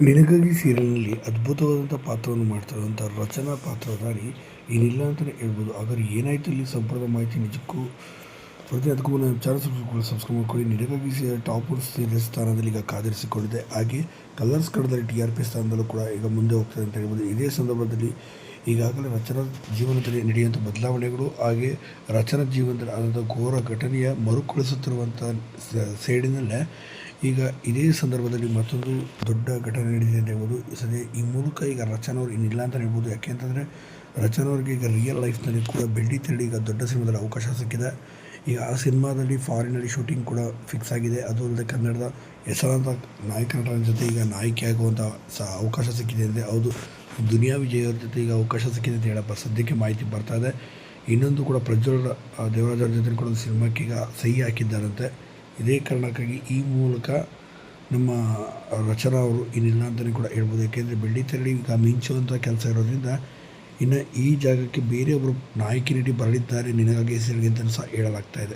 ನಿನಗಾಗಿ ಸೀರಿಯಲ್ನಲ್ಲಿ ಅದ್ಭುತವಾದಂಥ ಪಾತ್ರವನ್ನು ಮಾಡ್ತಿರುವಂಥ ರಚನಾ ಪಾತ್ರಧಾರಿ ಏನಿಲ್ಲ ಅಂತಲೇ ಹೇಳ್ಬೋದು. ಆದರೆ ಏನಾಯಿತು ಇಲ್ಲಿ ಸಂಪೂರ್ಣ ಮಾಹಿತಿ ನಿಜಕ್ಕೂ? ಪ್ರತಿ ಅದಕ್ಕೂ ಮುನ್ನ ಚಾನಲ್ ಸಬ್ಸ್ಕ್ರೈಬ್ ಸಬ್ಸ್ಕ್ರೈಬ್ ಮಾಡ್ಕೊಳ್ಳಿ. ನಿನಗಾಗಿ ಟಾಪ್ ಸೀರಿಯಲ್ ಸ್ಥಾನದಲ್ಲಿ ಈಗ ಕಾದಿರಿಸಿಕೊಂಡಿದೆ. ಹಾಗೆ ಕಲರ್ಸ್ ಕಡದಲ್ಲಿ ಟಿ ಆರ್ ಪಿ ಸ್ಥಾನದಲ್ಲೂ ಕೂಡ ಈಗ ಮುಂದೆ ಹೋಗ್ತದೆ ಅಂತ ಹೇಳ್ಬೋದು. ಇದೇ ಸಂದರ್ಭದಲ್ಲಿ ಈಗಾಗಲೇ ರಚನಾ ಜೀವನದಲ್ಲಿ ನಡೆಯುವಂಥ ಬದಲಾವಣೆಗಳು ಹಾಗೆ ರಚನಾ ಜೀವನದಲ್ಲಿ ಆದಂಥ ಘೋರ ಘಟನೆಯ ಮರುಕಳಿಸುತ್ತಿರುವಂಥ ಸೈಡಿನಲ್ಲೇ ಈಗ ಇದೇ ಸಂದರ್ಭದಲ್ಲಿ ಮತ್ತೊಂದು ದೊಡ್ಡ ಘಟನೆ ನಡೆದಿದೆ ಅಂತ ಹೇಳ್ಬೋದು. ಸದ್ಯ ಈ ಮೂಲಕ ಈಗ ರಚನವ್ರು ಇನ್ನಿಲ್ಲ ಅಂತ ಹೇಳ್ಬೋದು. ಯಾಕೆ ಅಂತಂದರೆ ರಚನವ್ರಿಗೆ ಈಗ ರಿಯಲ್ ಲೈಫ್ನಲ್ಲಿ ಕೂಡ ಬೆಳ್ಳಿ ತೆರಳಿ ಈಗ ದೊಡ್ಡ ಸಿನಿಮಾದಲ್ಲಿ ಅವಕಾಶ ಸಿಕ್ಕಿದೆ. ಈಗ ಆ ಸಿನಿಮಾದಲ್ಲಿ ಫಾರಿನಲ್ಲಿ ಶೂಟಿಂಗ್ ಕೂಡ ಫಿಕ್ಸ್ ಆಗಿದೆ. ಅದು ಅಲ್ಲದೆ ಕನ್ನಡದ ಹೆಸರಾಂತ ನಾಯಕ ನಟರ ಜೊತೆ ಈಗ ನಾಯಕಿ ಆಗುವಂಥ ಸಹ ಅವಕಾಶ ಸಿಕ್ಕಿದೆ ಅಂದರೆ ಹೌದು ದುನಿಯಾ ವಿಜಯ್ ಜೊತೆ ಈಗ ಅವಕಾಶ ಸಿಕ್ಕಿದೆ ಅಂತ ಹೇಳಪ್ಪ. ಸದ್ಯಕ್ಕೆ ಮಾಹಿತಿ ಬರ್ತಾ ಇದೆ. ಇನ್ನೊಂದು ಕೂಡ ಪ್ರಜ್ವಲ್ ದೇವರಾಜ್ ಜೊತೆ ಕೂಡ ಒಂದು ಸಿನಿಮಾಕ್ಕೆ ಈಗ ಸಹಿ ಹಾಕಿದ್ದಾರಂತೆ. ಇದೇ ಕಾರಣಕ್ಕಾಗಿ ಈ ಮೂಲಕ ನಮ್ಮ ರಚನಾ ಅವರು ಇನ್ನಿಲ್ಲ ಅಂತಲೇ ಕೂಡ ಹೇಳ್ಬೋದು. ಯಾಕೆಂದರೆ ಬೆಳ್ಳಿ ತೆರಳಿ ಈಗ ಮಿಂಚುವಂಥ ಕೆಲಸ ಇರೋದ್ರಿಂದ ಇನ್ನು ಈ ಜಾಗಕ್ಕೆ ಬೇರೆಯೊಬ್ಬರು ನಾಯಕಿ ನೀಡಿ ಬರಲಿದ್ದಾರೆ. ನಿನಗಾಗಿ ಹೆಸರಿಗೆ ಅಂತ ಸಹ ಹೇಳಲಾಗ್ತಾ ಇದೆ.